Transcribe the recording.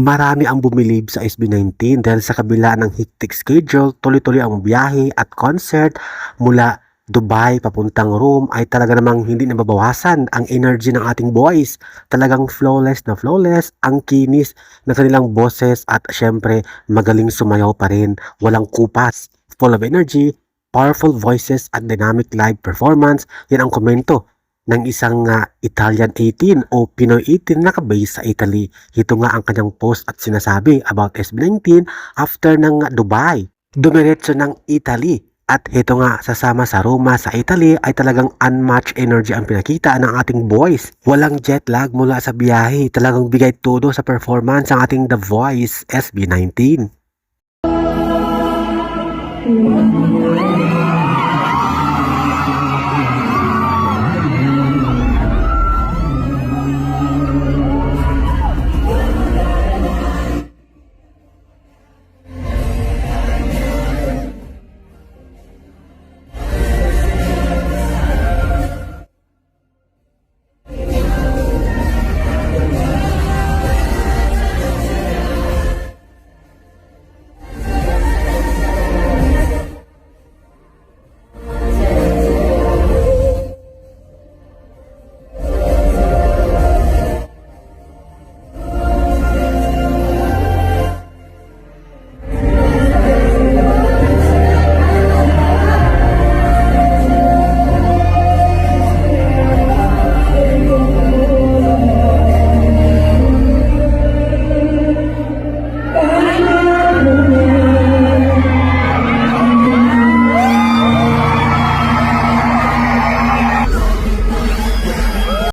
Marami ang bumilib sa SB19 dahil sa kabila ng hectic schedule, tuloy-tuloy ang biyahe at concert mula Dubai papuntang Rome ay talaga namang hindi nababawasan ang energy ng ating boys. Talagang flawless na flawless ang kinis ng kanilang boses at syempre magaling sumayaw pa rin. Walang kupas, full of energy, powerful voices at dynamic live performance. Yan ang komento ng isang ah, Italian 18 o Pinoy 18 na kabase sa Italy. Ito nga ang kanyang post at sinasabi about SB19 after ng Dubai. Dumiretso ng Italy at ito nga, sasama sa Roma sa Italy ay talagang unmatched energy ang pinakita ng ating boys. Walang jet lag mula sa biyahe, talagang bigay todo sa performance ang ating The Voice SB19.